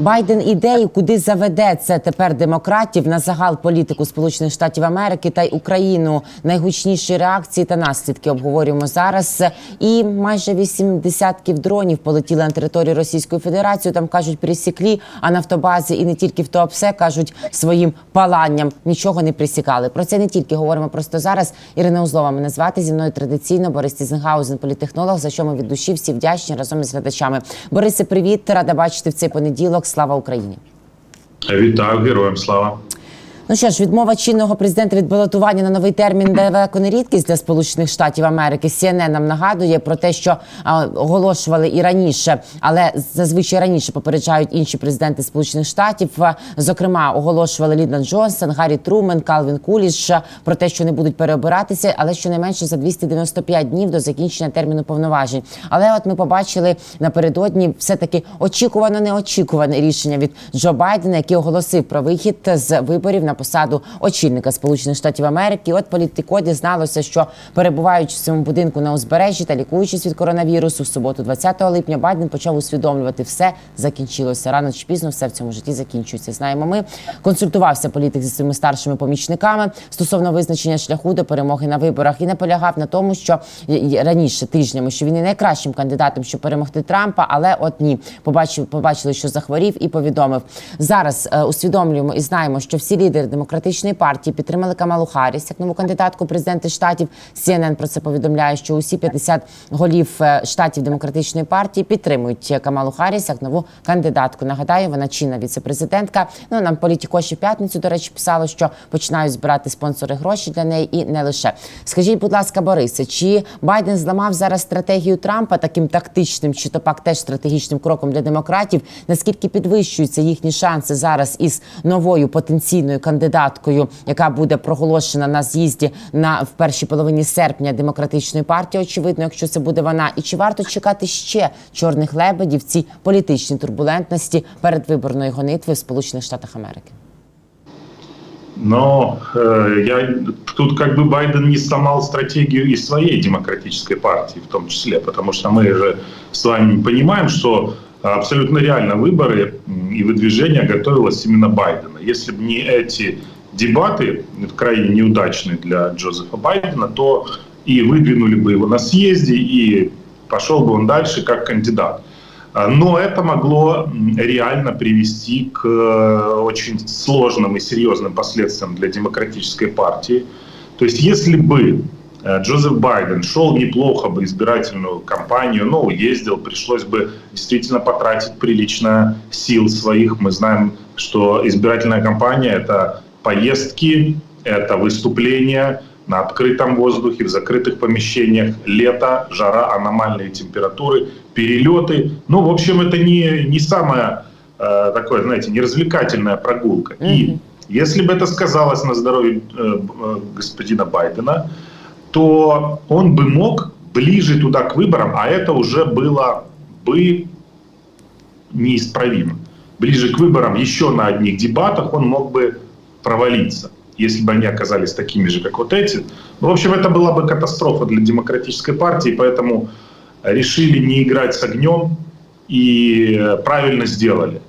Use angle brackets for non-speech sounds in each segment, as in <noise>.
Байден іде і куди заведе це тепер демократів на загал політику Сполучених Штатів Америки та й Україну. Найгучніші реакції та наслідки обговорюємо зараз. І майже вісім десятків дронів полетіли на територію Російської Федерації. Там кажуть, присіклі, а нафтобази і не тільки в Туапсе кажуть своїм паланням нічого не присікали. Про це не тільки говоримо просто зараз. Ірина Узлова мене звати зі мною традиційно Борис Тізенгаузен, політтехнолог, за що ми від душі всі вдячні разом із глядачами. Борисе, привіт, рада бачити в цей понеділок. Слава Україні! Вітаю героям слава. Ну що ж, відмова чинного президента від балотування на новий термін далеко не рідкість для Сполучених Штатів Америки. CNN нам нагадує про те, що а, оголошували і раніше, але зазвичай раніше попереджають інші президенти Сполучених Штатів. Зокрема, оголошували Лідон Джонсон, Гаррі Трумен, Калвін Куліш про те, що не будуть переобиратися, але щонайменше за 295 днів до закінчення терміну повноважень. Але от ми побачили напередодні все таки очікувано неочікуване рішення від Джо Байдена, який оголосив про вихід з виборів на посаду очільника Сполучених Штатів Америки. От політико дізналося, що перебуваючи в цьому будинку на узбережжі та лікуючись від коронавірусу, в суботу, 20 липня, Байден почав усвідомлювати все закінчилося. Рано чи пізно все в цьому житті закінчується. Знаємо, ми консультувався політик зі своїми старшими помічниками стосовно визначення шляху до перемоги на виборах і наполягав на тому, що раніше тижнями, що він є найкращим кандидатом, щоб перемогти Трампа, але от ні, побачив, побачили, що захворів, і повідомив зараз. е, усвідомлюємо і знаємо, що всі лідери демократичної партії підтримали Камалу Харріс як нову кандидатку в президенти штатів. CNN про це повідомляє, що усі 50 голів е, штатів демократичної партії підтримують Камалу Харріс як нову кандидатку. Нагадаю, вона чинна віцепрезидентка. Ну нам політіко ще п'ятницю, до речі, писало, що починають збирати спонсори гроші для неї, і не лише. Скажіть, будь ласка, Борисе, чи Байден зламав зараз стратегію Трампа таким тактичним, чи то пак теж стратегічним кроком для демократів? Наскільки підвищуються їхні шанси зараз із новою потенційною кандидаткою, яка буде проголошена на з'їзді на в першій половині серпня демократичної партії? Очевидно, якщо це буде вона, і чи варто чекати ще чорних лебедів в цій політичній турбулентності передвиборної гонитви в Сполучених Штатах Америки? Но э, я тут как бы Байден не сломал стратегию и своей демократической партии в том числе, потому что мы же с вами понимаем, что абсолютно реально выборы м, и выдвижение готовилось именно Байдена. Если бы не эти дебаты, крайне неудачные для Джозефа Байдена, то и выдвинули бы его на съезде, и пошел бы он дальше как кандидат. А, Но это могло реально привести к э, очень сложным и серьезным последствиям для демократической партии. То есть если бы Джозеф Байден шел неплохо бы избирательную кампанию, ну, ездил, пришлось бы действительно потратить прилично сил своих. Мы знаем, что избирательная кампания – это поездки, это выступления на открытом воздухе, в закрытых помещениях, лето, жара, аномальные температуры, перелеты. Ну, в общем, это не, не самая э, такое, знаете, неразвлекательная прогулка. И если бы это сказалось на здоровье э, э, господина Байдена, то он бы мог ближе туда к выборам, а это уже было бы неисправимо. Ближе к выборам еще на одних дебатах он мог бы провалиться, если бы они оказались такими же, как вот эти. Ну, в общем, это была бы катастрофа для демократической партии, поэтому решили не играть с огнем и правильно сделали.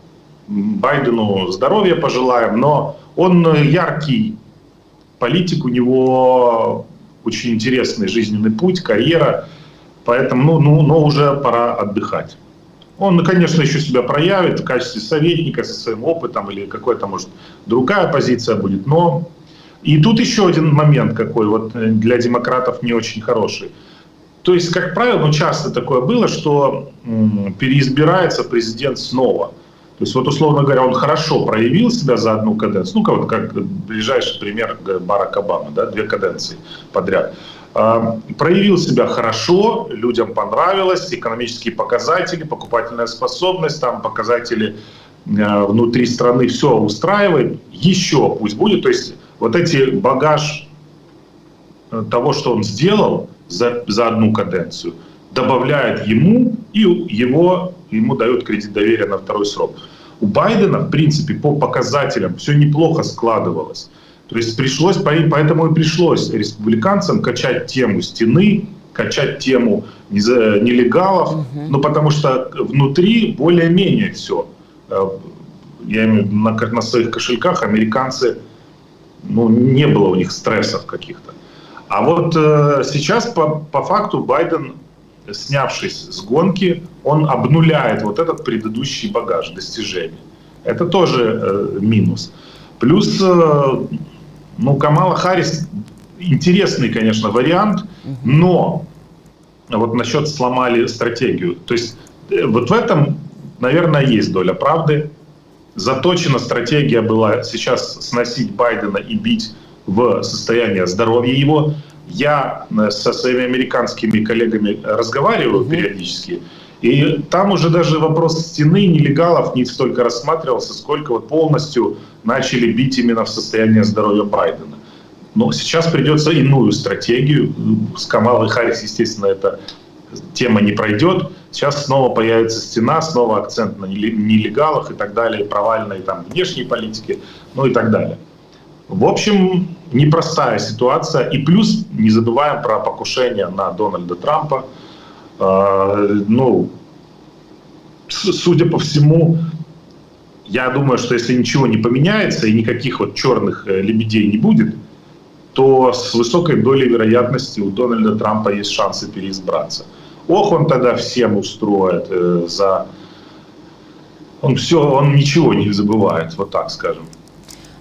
Байдену здоровья пожелаем, но он яркий политик, у него очень интересный жизненный путь, карьера, поэтому ну, ну, но уже пора отдыхать. Он, ну, конечно, еще себя проявит в качестве советника со своим опытом или какая-то, может, другая позиция будет, но и тут еще один момент какой вот э, для демократов не очень хороший. То есть, как правило, ну, часто такое было, что м, переизбирается президент снова. То есть, вот условно говоря, он хорошо проявил себя за одну каденцию. Ну, как, как ближайший пример Барак Обама, да, две каденции подряд. А, проявил себя хорошо, людям понравилось, экономические показатели, покупательная способность, там показатели э, внутри страны все устраивает, еще пусть будет. То есть вот эти багаж э, того, что он сделал за, за одну каденцию, добавляет ему и его, ему дают кредит доверия на второй срок. У Байдена, в принципе, по показателям все неплохо складывалось. То есть пришлось, по- поэтому и пришлось республиканцам качать тему стены, качать тему нез- нелегалов, ну потому что внутри более-менее все я имею в виду на, на своих кошельках, американцы, ну, не было у них стрессов каких-то. А вот э, сейчас по, по факту Байден, снявшись с гонки, он обнуляет вот этот предыдущий багаж достижений. Это тоже э, минус. Плюс, э, ну, Камала Харрис интересный, конечно, вариант, но вот насчет сломали стратегию. То есть э, вот в этом, наверное, есть доля правды. Заточена стратегия была сейчас сносить Байдена и бить в состояние здоровья его. Я э, со своими американскими коллегами разговариваю периодически, и там уже даже вопрос стены нелегалов не столько рассматривался, сколько вот полностью начали бить именно в состояние здоровья Байдена. Но сейчас придется иную стратегию. С Камалой Харрис, естественно, эта тема не пройдет. Сейчас снова появится стена, снова акцент на неле- нелегалах и так далее, провальной там внешней политики, ну и так далее. В общем, непростая ситуация. И плюс не забываем про покушение на Дональда Трампа. Э, ну, судя по всему, я думаю, что если ничего не поменяется и никаких вот черных э, лебедей не будет, то с высокой долей вероятности у Дональда Трампа есть шансы переизбраться. Ох, он тогда всем устроит э, за... Он все, он ничего не забывает, вот так скажем.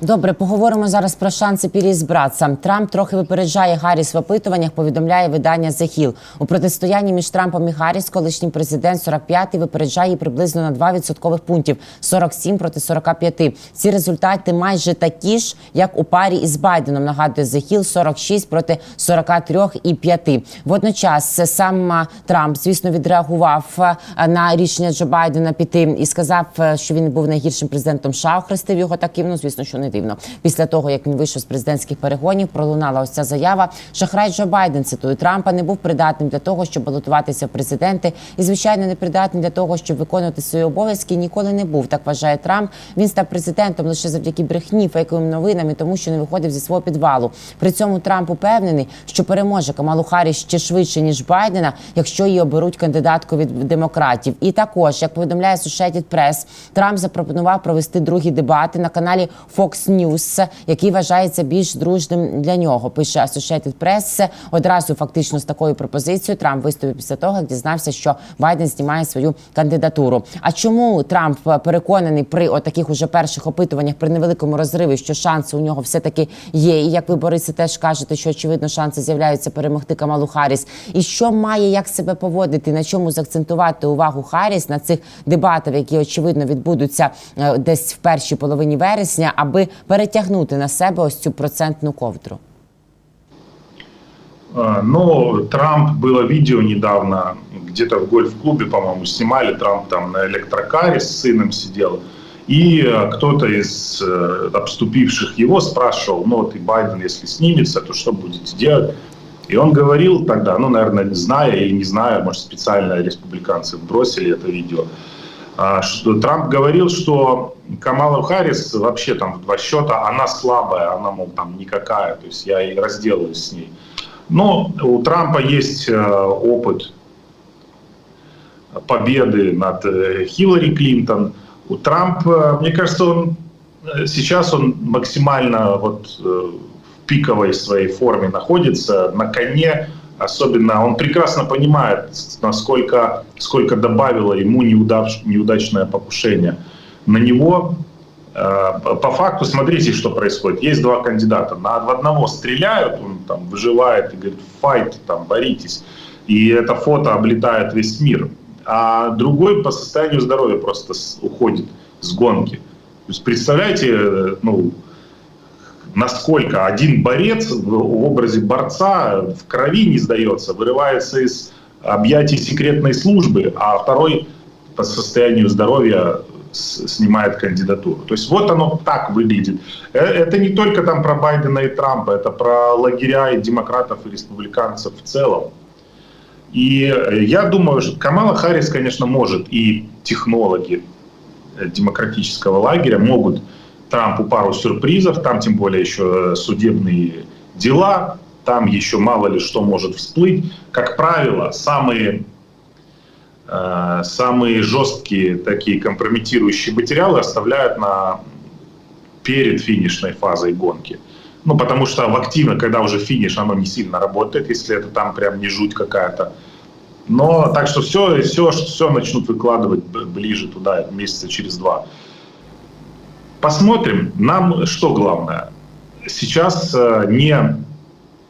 Добре, поговоримо зараз про шанси переізбратися. Трамп трохи випереджає Гарріс в опитуваннях. Повідомляє видання The Hill. у протистоянні між Трампом і Гарріс. Колишній президент 45-й випереджає приблизно на 2 відсоткових пунктів 47 проти 45. Ці результати майже такі ж, як у парі із Байденом. Нагадує The Hill 46 проти 43 і 5. Водночас сам Трамп, звісно, відреагував на рішення Джо Байдена піти і сказав, що він був найгіршим президентом США, охрестив його таким. Ну, звісно, що не дивно. Після того, як він вийшов з президентських перегонів, пролунала ось ця заява. Шахрай Джо Байден цитую Трампа не був придатним для того, щоб балотуватися в президенти, і звичайно не придатним для того, щоб виконувати свої обов'язки. Ніколи не був. Так вважає Трамп. Він став президентом лише завдяки брехні, фейковим новинам і тому, що не виходив зі свого підвалу. При цьому Трамп упевнений, що переможе Камалу Харріс ще швидше ніж Байдена, якщо її оберуть кандидаткою від демократів. І також, як повідомляє Associated Press, Трамп запропонував провести другі дебати на каналі Fox News, який вважається більш дружним для нього. Пише Associated Press. Одразу фактично з такою пропозицією Трамп виступив після того, як дізнався, що Байден знімає свою кандидатуру. А чому Трамп переконаний при отаких уже перших опитуваннях при невеликому розриві, що шанси у нього все таки є? І як ви Борисе теж кажете, що очевидно шанси з'являються перемогти Камалу Харріс. І що має як себе поводити, на чому заакцентувати увагу Харріс на цих дебатах, які очевидно відбудуться е, десь в першій половині вересня, аби перетягнути на себе ось цю процентну ковдру? А, Но Трамп, было видео недавно, где-то в гольф-клубе, по-моему, снимали, Трамп там на электрокаре с сыном сидел, и э, кто-то из э, обступивших его спрашивал, ну вот и Байден, если снимется, то что будете делать? И он говорил тогда, ну, наверное, зная или не зная, может, специально республиканцы бросили это видео, что Трамп говорил, что Камала Харрис вообще там в два счета, она слабая, она, мол, там никакая, то есть я и разделаюсь с ней. Но у Трампа есть э, опыт победы над э, Хиллари Клинтон. У Трампа, мне кажется, он э, сейчас он максимально вот в пиковой своей форме находится, на коне. Особенно он прекрасно понимает, насколько сколько добавило ему неудач, неудачное покушение на него. Э, По факту, смотрите, что происходит. Есть два кандидата. На одного стреляют, он там выживает и говорит, файт, там, боритесь. И это фото облетает весь мир. А другой по состоянию здоровья просто уходит с гонки. То есть представляете, э, ну, насколько один борец в образе борца в крови не сдается, вырывается из объятий секретной службы, а второй по состоянию здоровья снимает кандидатуру. То есть вот оно так выглядит. Э, Это не только там про Байдена и Трампа, это про лагеря и демократов и республиканцев в целом. И я думаю, что Камала Харрис, конечно, может, и технологи э, демократического лагеря могут Трампу пару сюрпризов, там тем более еще э, судебные дела, там еще мало ли что может всплыть. Как правило, самые э, самые жесткие такие компрометирующие материалы оставляют на перед финишной фазой гонки. Ну, потому что в активно, когда уже финиш, оно не сильно работает, если это там прям не жуть какая-то. Но так что все, все, все начнут выкладывать ближе туда, месяца через два. Посмотрим. Нам что главное? Сейчас э, не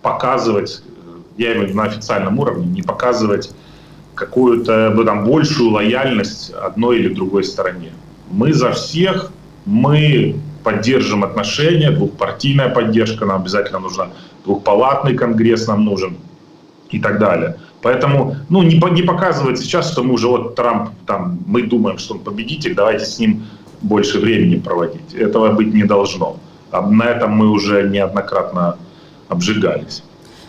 показывать, э, я имею в виду на официальном уровне, не показывать какую-то ну, там, большую лояльность одной или другой стороне. Мы за всех, мы поддержим отношения, двухпартийная поддержка нам обязательно нужна, двухпалатный конгресс нам нужен и так далее. Поэтому, ну, не, не показывать сейчас, что мы уже вот Трамп, там, мы думаем, что он победитель, давайте с ним больше времени проводить. Этого быть не должно. На этом мы уже неоднократно обжигались.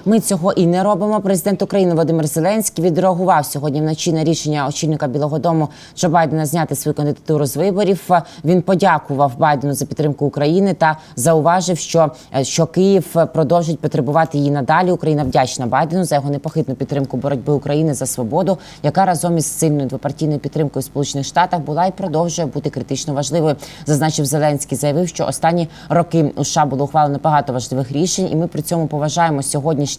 Ми цього і не робимо. Президент України Володимир Зеленський відреагував сьогодні вночі на рішення очільника Білого Дому Джо Байдена зняти свою кандидатуру з виборів. Він подякував Байдену за підтримку України та зауважив, що, е, що Київ продовжить потребувати її надалі. Україна вдячна Байдену за його непохитну підтримку боротьби України за свободу, яка разом із сильною двопартійною підтримкою в Сполучених Штатах була і продовжує бути критично важливою. Зазначив Зеленський, заявив, що останні роки у США було ухвалено багато важливих рішень, і ми при цьому поважаємо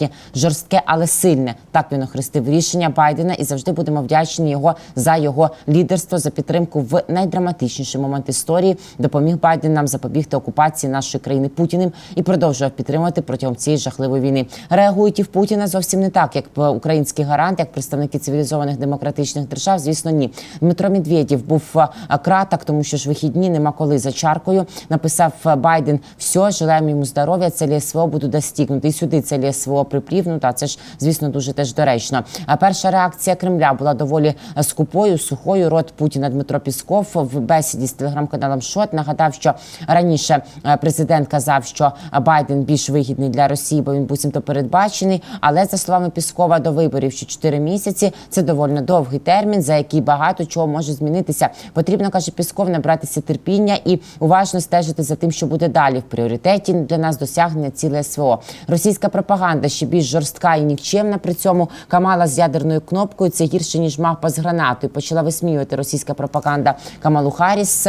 сьогоднішнє жорстке, але сильне. Так він охрестив рішення Байдена і завжди будемо вдячні його за його лідерство, за підтримку в найдраматичніший момент історії. Допоміг Байден нам запобігти окупації нашої країни Путіним і продовжував підтримувати протягом цієї жахливої війни. Реагують і в Путіна зовсім не так, як український гарант, як представники цивілізованих демократичних держав. Звісно, ні. Дмитро Медведєв був а, краток, тому що ж вихідні нема коли за чаркою. Написав Байден: все, желаємо йому здоров'я, цілі СВО буду достигнути. І сюди цілі СВО приплів. Ну та це ж звісно дуже теж доречно. А перша реакція Кремля була доволі е, скупою, сухою. Рот Путіна Дмитро Пісков в бесіді з телеграм-каналом Шот нагадав, що раніше е, президент казав, що Байден більш вигідний для Росії, бо він буцімто передбачений. Але за словами Піскова, до виборів ще 4 місяці це доволі довгий термін, за який багато чого може змінитися. Потрібно каже Пісков набратися терпіння і уважно стежити за тим, що буде далі в пріоритеті для нас досягнення ціле СВО. Російська пропаганда ще більш жорстка і нікчемна. При цьому Камала з ядерною кнопкою це гірше ніж мавпа з гранатою. Почала висміювати російська пропаганда Камалу Харріс.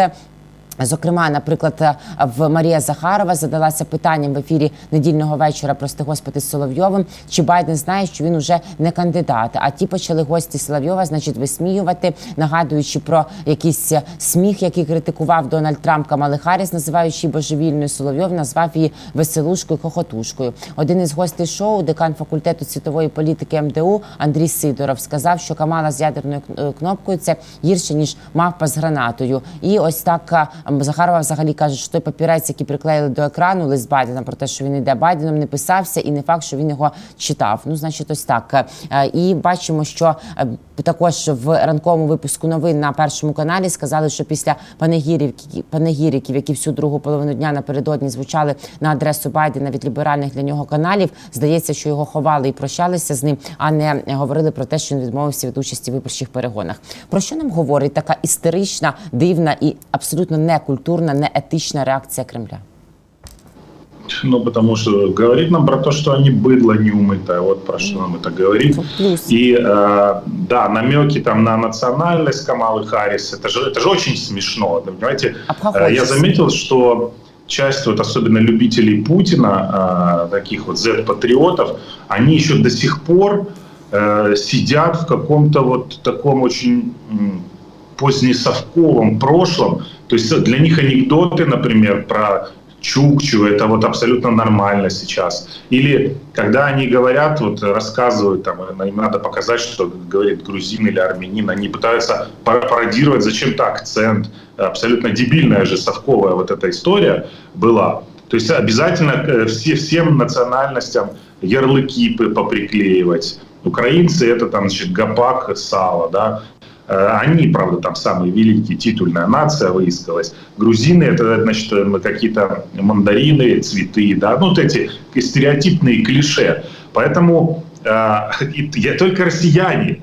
Зокрема, наприклад, в Марія Захарова задалася питанням в ефірі недільного вечора, прости господи, з Соловйовим, чи Байден знає, що він уже не кандидат. А ті почали гості Соловйова, значить, висміювати, нагадуючи про якийсь сміх, який критикував Дональд Трамп Камали Харріс, називаючи божевільною Соловйов, назвав її веселушкою, хохотушкою. Один із гостей шоу, декан факультету світової політики МДУ Андрій Сидоров, сказав, що Камала з ядерною е, кнопкою це гірше ніж мавпа з гранатою. І ось так е, Захарова взагалі каже, що той папірець, який приклеїли до екрану лист Байдена про те, що він йде Байденом, не писався, і не факт, що він його читав. Ну, значить, ось так. Е, І бачимо, що е, також в ранковому випуску новин на першому каналі сказали, що після панегірів, панегіриків, які всю другу половину дня напередодні звучали на адресу Байдена від ліберальних для нього каналів, здається, що його ховали і прощалися з ним, а не говорили про те, що він відмовився від участі в виборчих перегонах. Про що нам говорить така істерична, дивна і абсолютно некультурна, неетична реакція Кремля? Ну, потому что говорит нам про то, что они быдло неумытое. Вот про что нам это говорит. Плюс. И э, да, намеки там на национальность Камалы Харрис, это же, это же очень смешно. Понимаете, Э, я заметил, что часть вот особенно любителей Путина, э, таких вот Z-патриотов, они еще до сих пор э, сидят в каком-то вот таком очень позднесовковом прошлом. То есть для них анекдоты, например, про Чукчу, это вот абсолютно нормально сейчас. Или когда они говорят, вот рассказывают, там, им надо показать, что говорит грузин или армянин, они пытаются пар- пародировать зачем-то акцент. Абсолютно дебильная же совковая вот эта история была. То есть обязательно э, все, всем национальностям ярлыки поприклеивать. Украинцы это там, значит, гопак, сало, да. Э, Они, правда, там самые великие, титульная нация выискалась. Грузины это, значит, э, какие-то мандарины, цветы, да, ну вот эти стереотипные клише. Поэтому э, <laughs> я только россияне,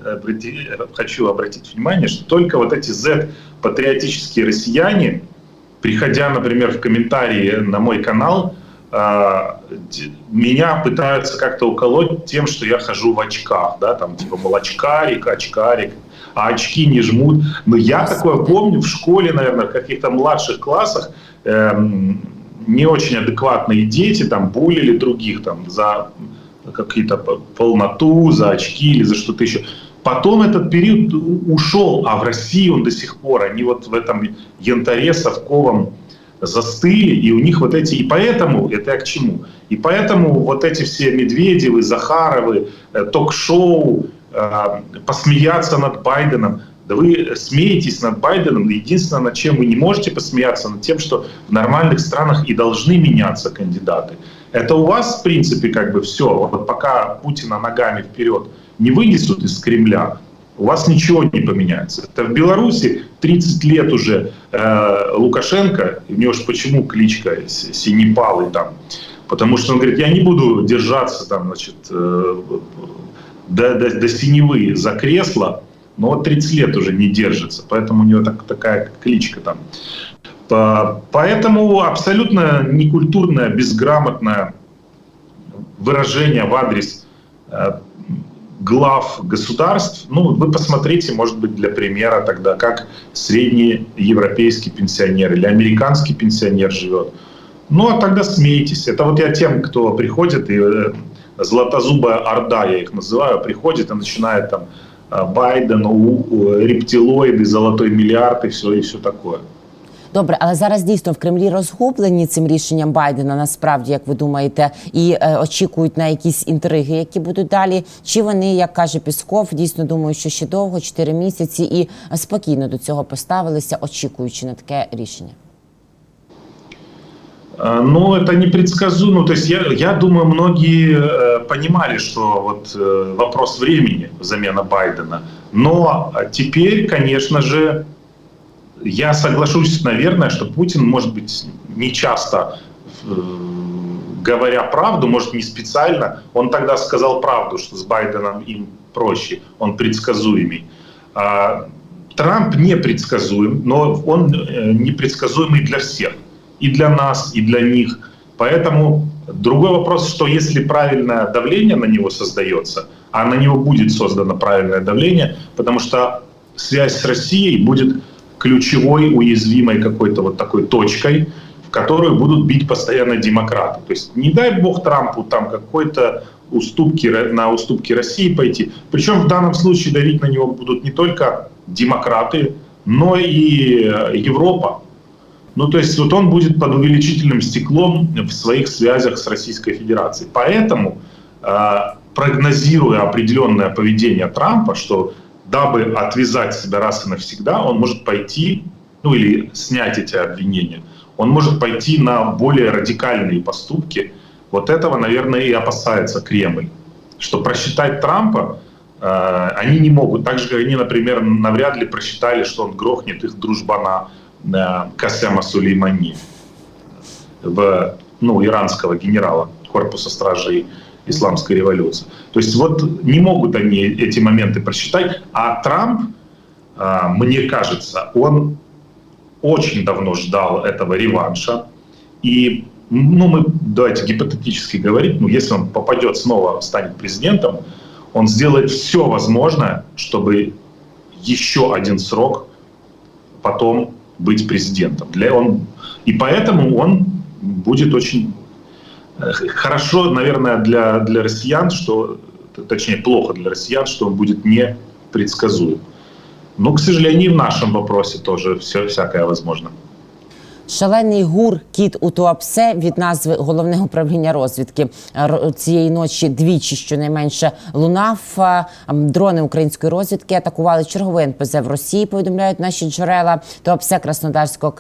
хочу обратить внимание, что только вот эти Z-патриотические россияне, приходя, например, в комментарии на мой канал, меня пытаются как-то уколоть тем, что я хожу в очках, да, там типа мол очкарик, очкарик. А очки не жмут. Но я такое помню в школе, наверное, в каких-то младших классах эм, не очень адекватные дети там булили других там за какие-то полноту, за очки или за что-то еще. Потом этот период ушел, а в России он до сих пор. Они вот в этом янтаре совковом застыли, и у них вот эти... И поэтому, это я к чему? И поэтому вот эти все Медведевы, Захаровы, э, ток-шоу, посмеяться над Байденом. Да вы смеетесь над Байденом. Единственное, над чем вы не можете посмеяться, над тем, что в нормальных странах и должны меняться кандидаты. Это у вас, в принципе, как бы все. Вот пока Путина ногами вперед не вынесут из Кремля, у вас ничего не поменяется. Это в Беларуси 30 лет уже э, Лукашенко, у него же почему кличка Синепалый там, потому что он говорит, я не буду держаться там, значит, э, до, до, до синевы за кресло, но вот 30 лет уже не держится, поэтому у него так, такая кличка там. По- Поэтому абсолютно некультурное, безграмотное выражение в адрес э, глав государств. Ну, вы посмотрите, может быть, для примера тогда, как средний европейский пенсионер или американский пенсионер живет. Ну, а тогда смейтесь. Это вот я тем, кто приходит, и э, златозубая орда, я их называю, приходит и начинает там э, Байден, у- у- рептилоиды, золотой миллиард и все, и все такое. Добре, але зараз дійсно в Кремлі розгублені цим рішенням Байдена. Насправді, як ви думаєте, і е, очікують на якісь інтриги, які будуть далі. Чи вони, як каже Пісков, дійсно думають, що ще довго, 4 місяці, і е, спокійно до цього поставилися, очікуючи на таке рішення? Э, Ну, это непредсказуемо. То есть я, я думаю, многие э, понимали, что вот э, вопрос времени замена Байдена. Но теперь, конечно же, я соглашусь, наверное, что Путин, может быть, не часто говоря правду, может, не специально, он тогда сказал правду, что с Байденом им проще, он предсказуемый. А Трамп непредсказуем, но он непредсказуемый для всех. И для нас, и для них. Поэтому другой вопрос, что если правильное давление на него создается, а на него будет создано правильное давление, потому что связь с Россией будет ключевой, уязвимой какой-то вот такой точкой, в которую будут бить постоянно демократы. То есть не дай бог Трампу там какой-то уступки, на уступки России пойти. Причем в данном случае давить на него будут не только демократы, но и э, Европа. Ну, то есть вот он будет под увеличительным стеклом в своих связях с Российской Федерацией. Поэтому, э, прогнозируя определенное поведение Трампа, что дабы отвязать себя раз и навсегда, он может пойти, ну или снять эти обвинения, он может пойти на более радикальные поступки. Вот этого, наверное, и опасается Кремль. Что просчитать Трампа э, они не могут. Так же, как они, например, навряд ли просчитали, что он грохнет их дружбана Касема Сулеймани, в, ну, иранского генерала корпуса стражей исламской революции. То есть вот не могут они эти моменты просчитать, а Трамп, э, мне кажется, он очень давно ждал этого реванша. И, ну, мы давайте гипотетически говорить, ну, если он попадет снова, станет президентом, он сделает все возможное, чтобы еще один срок потом быть президентом. Для он, и поэтому он будет очень э, хорошо, наверное, для, для россиян, что, точнее, плохо для россиян, что он будет непредсказуем. Но, к сожалению, и в нашем вопросе тоже все всякое возможно. Шалений гур кіт у Туапсе від назви головного управління розвідки цієї ночі двічі щонайменше лунав. Дрони української розвідки атакували черговий НПЗ в Росії. Повідомляють наші джерела. Туапсе Краснодарського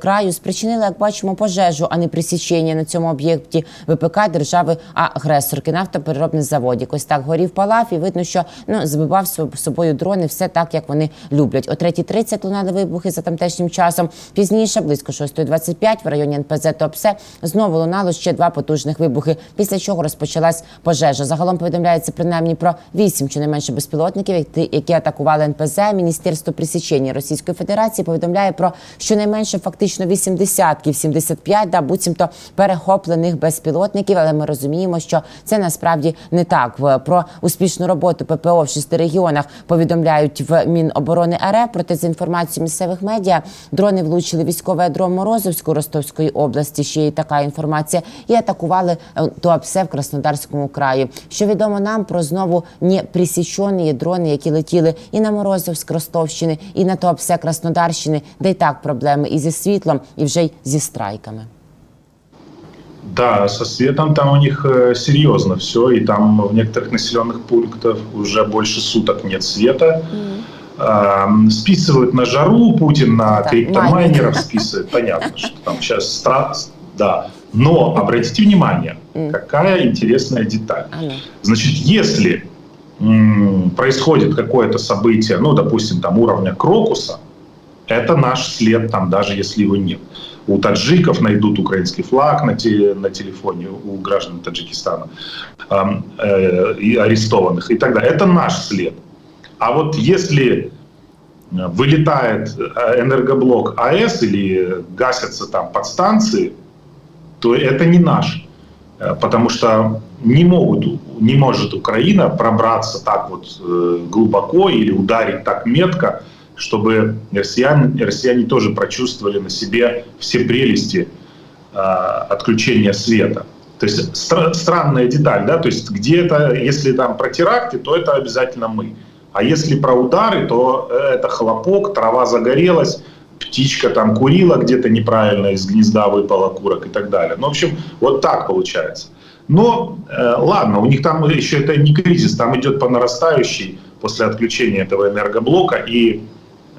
краю спричинили, як бачимо, пожежу, а не присічення на цьому об'єкті ВПК держави агресорки нафтопереробний завод. Ось так горів палав, і видно, що ну збивав соб- собою дрони, все так, як вони люблять. О 3.30 лунали вибухи за тамтешнім часом. Пізніше, близько близько 6.25 в районі НПЗ Топсе знову лунало ще два потужних вибухи, після чого розпочалась пожежа. Загалом повідомляється принаймні про вісім чи не менше безпілотників, які- атакували НПЗ. Міністерство присічення Російської Федерації повідомляє про щонайменше фактично 8 десятків, 75, да, буцімто перехоплених безпілотників. Але ми розуміємо, що це насправді не так. Про успішну роботу ППО в шести регіонах повідомляють в Міноборони РФ. Проте за інформацією місцевих медіа дрони влучили військовий адром Морозовську Ростовської області. Ще є така інформація, і атакували е, Туапсе в Краснодарському краї. Що відомо нам про знову неприсічені дрони, які летіли і на Морозовськ Ростовщини, і на Туапсе Краснодарщини, де й так проблеми і зі світлом, і вже й зі страйками. Да, со светом там у них э, серьезно все, и там в некоторых населенных пунктах уже больше суток нет света. Эм, Списывают на жару, Путин на Да, криптомайнеров списывает. Понятно, что там сейчас стра- да. Но обратите внимание, какая интересная деталь. А ну. Значит, если происходит какое-то событие, ну, допустим, там уровня Крокуса, это наш след там, даже если его нет. У таджиков найдут украинский флаг на, те- на телефоне у граждан Таджикистана ам, э, и арестованных и так далее. Это наш след. А вот если э, вылетает э, энергоблок АЭС или гасятся там подстанции, то это не наш. Э, Потому что не могут, не может Украина пробраться так вот глубоко или ударить так метко, чтобы россияне, россияне тоже прочувствовали на себе все прелести отключения света. То есть стра- странная деталь, да, то есть где-то, если там про теракты, то это обязательно мы. А если про удары, то э, это хлопок, трава загорелась, птичка там курила где-то неправильно, из гнезда выпала курок и так далее. Ну, в общем, вот так получается. Но э, ладно, у них там еще это не кризис, там идет по нарастающей после отключения этого энергоблока, и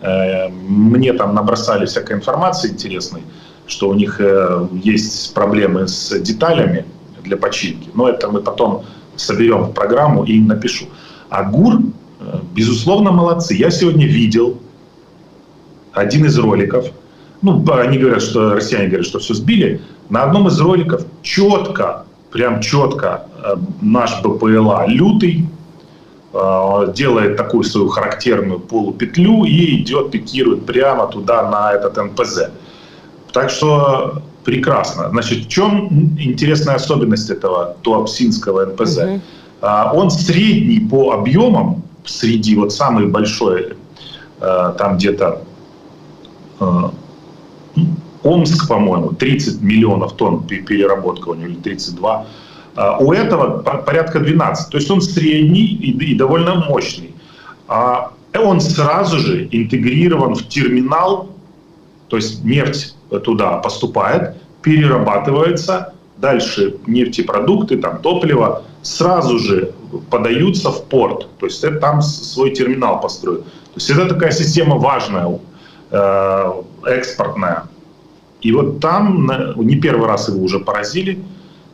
э, мне там набросали всякой информации интересной, что у них э, есть проблемы с деталями для починки. Но это мы потом соберем в программу и напишу. А ГУР, безусловно, молодцы. Я сегодня видел один из роликов. Ну, они говорят, что россияне говорят, что все сбили. На одном из роликов четко, прям четко э, наш БПЛА лютый э, делает такую свою характерную полупетлю и идет, пикирует прямо туда на этот НПЗ. Так что прекрасно. Значит, в чем интересная особенность этого туапсинского НПЗ? А, Он средний по объемам, среди вот самый большой, э, там где-то э, Омск, по-моему, 30 миллионов тонн пе- переработка у него, или 32. А У этого по- порядка 12. То есть он средний и довольно мощный. А он сразу же интегрирован в терминал, то есть нефть туда поступает, перерабатывается, дальше нефтепродукты, там топливо сразу же подаются в порт. То есть это там свой терминал построен. То есть это такая система важная, э, экспортная. И вот там не первый раз его уже поразили,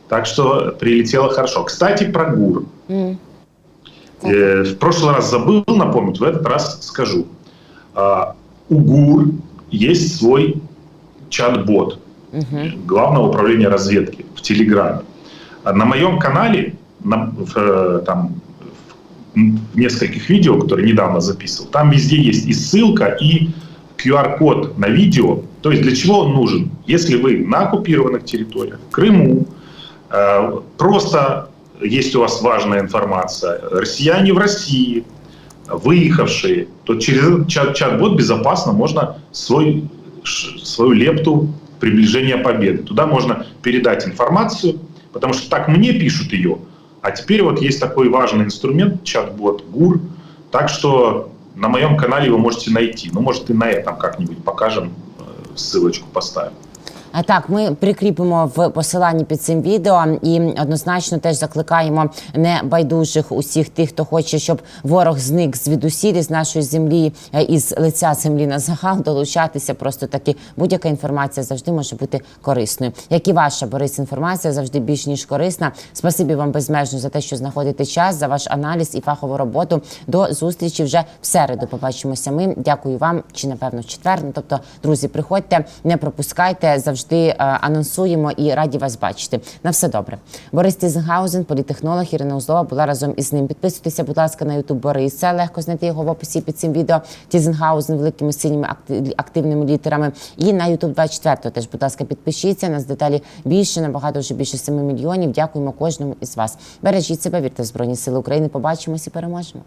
так что прилетело хорошо. Кстати, про ГУР. М. Э, В прошлый раз забыл напомнить, в этот раз скажу. А, У ГУР есть свой чат-бот Мгм. Главного управления разведки в Телеграме. На моем канале, на- в, э, там, в нескольких видео, которые недавно записывал, там везде есть и ссылка, и QR-код на видео. То есть для чего он нужен? Если вы на оккупированных территориях, в Крыму, э, просто есть у вас важная информация, россияне в России, выехавшие, то через чат-бот безопасно можно свой, свою лепту приближения победы. Туда можно передать информацию, потому что так мне пишут ее, а теперь вот есть такой важный инструмент, чат-бот ГУР, так что на моем канале вы можете найти. Ну, может, и на этом как-нибудь покажем, э, ссылочку поставим. А так, ми прикріпимо в посиланні під цим відео і однозначно теж закликаємо небайдужих усіх тих, хто хоче, щоб ворог зник звідусіль з нашої землі, е, із лиця землі на загал, долучатися. Просто таки будь-яка інформація завжди може бути корисною. Як і ваша Борис, інформація завжди більш ніж корисна. Спасибі вам безмежно за те, що знаходите час, за ваш аналіз і фахову роботу. До зустрічі вже в середу. Побачимося. Ми дякую вам чи напевно в четвер. Ну, тобто, друзі, приходьте, не пропускайте. Завжди е, анонсуємо і раді вас бачити. На все добре. Борис Тізенгаузен, політехнолог Ірина Узлова була разом із ним. Підписуйтеся, будь ласка, на Ютуб Бориса. Легко знайти його в описі під цим відео. Тізенгаузен великими синіми активними літерами. І на Ютуб 24 теж, будь ласка, підпишіться. Нас деталі більше, набагато вже більше 7 мільйонів. Дякуємо кожному із вас. Бережіть себе, вірте в Збройні Сили України. Побачимось і переможемо.